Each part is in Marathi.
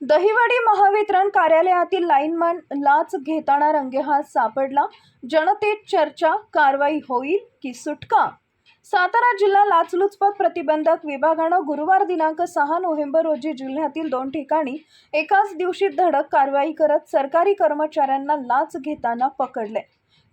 दहिवडी महावितरण कार्यालयातील लाईनमॅन लाच घेताना रंगेहात सापडला. जनतेत चर्चा कारवाई होईल की सुटका? सातारा जिल्हा लाचलुचपत प्रतिबंधक विभागानं गुरुवार दिनांक सहा नोव्हेंबर रोजी जिल्ह्यातील दोन ठिकाणी एकाच दिवशी धडक कारवाई करत सरकारी कर्मचाऱ्यांना लाच घेताना पकडले.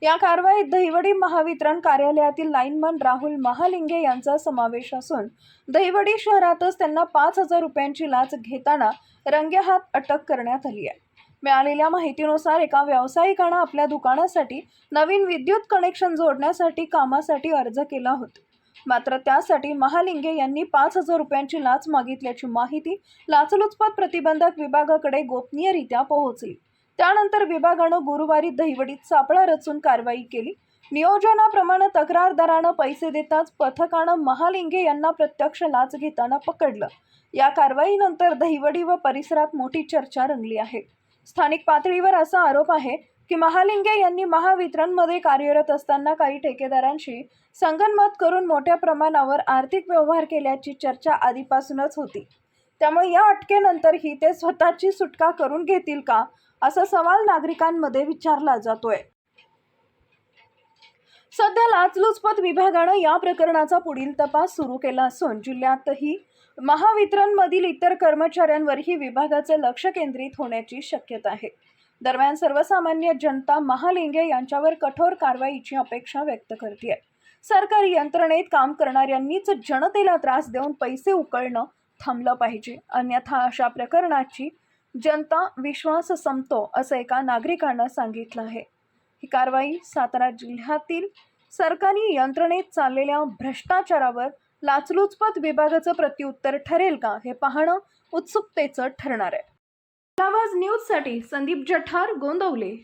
या कारवाईत दहिवडी महावितरण कार्यालयातील लाईनमन राहुल महालिंगे यांचा समावेश असून दहिवडी शहरातच त्यांना पाच हजार रुपयांची लाच घेताना रंगेहात अटक करण्यात आली आहे. मिळालेल्या माहितीनुसार एका व्यावसायिकानं आपल्या दुकानासाठी नवीन विद्युत कनेक्शन जोडण्यासाठी कामासाठी अर्ज केला होता. मात्र त्यासाठी महालिंगे यांनी पाच हजार रुपयांची लाच मागितल्याची माहिती लाचलुचपत प्रतिबंधक विभागाकडे गोपनीयरित्या पोहोचली. त्यानंतर विभागानं गुरुवारी दहिवडीत सापळा रचून कारवाई केली. नियोजनाप्रमाणे तक्रारदारानं पैसे देताच पथकानं महालिंगे यांना प्रत्यक्ष लाच घेताना पकडलं. या कारवाईनंतर दहिवडी व परिसरात मोठी चर्चा रंगली आहे. स्थानिक पातळीवर असा आरोप आहे की महालिंगे यांनी महावितरणमध्ये कार्यरत असताना काही ठेकेदारांशी संगनमत करून मोठ्या प्रमाणावर आर्थिक व्यवहार केल्याची चर्चा आधीपासूनच होती. त्यामुळे या अटकेनंतरही ते स्वतःची सुटका करून घेतील का? असा सवाल नागरिकांमध्ये विचारला जातोय. सध्या लाचलुचपत विभागानं या प्रकरणाचा पुढील तपास सुरू केला असून जिल्ह्यातही महावितरणमधील इतर कर्मचाऱ्यांवरही विभागाचे लक्ष केंद्रित होण्याची शक्यता आहे. दरम्यान सर्वसामान्य जनता महालिंगे यांच्यावर कठोर कारवाईची अपेक्षा व्यक्त करते सरकारी यंत्रणेत काम करणाऱ्यांनीच जनतेला त्रास देऊन पैसे उकळणं थांबलं पाहिजे. अन्यथा अशा प्रकरणाची जनता विश्वास संपतो असं एका नागरिकानं सांगितलं आहे. ही कारवाई सातारा जिल्ह्यातील सरकारी यंत्रणेत चाललेल्या भ्रष्टाचारावर लाचलुचपत विभागाचं प्रत्युत्तर ठरेल का हे पाहणं उत्सुकतेचं ठरणार आहे. आवाज न्यूजसाठी संदीप जठार गोंदवले.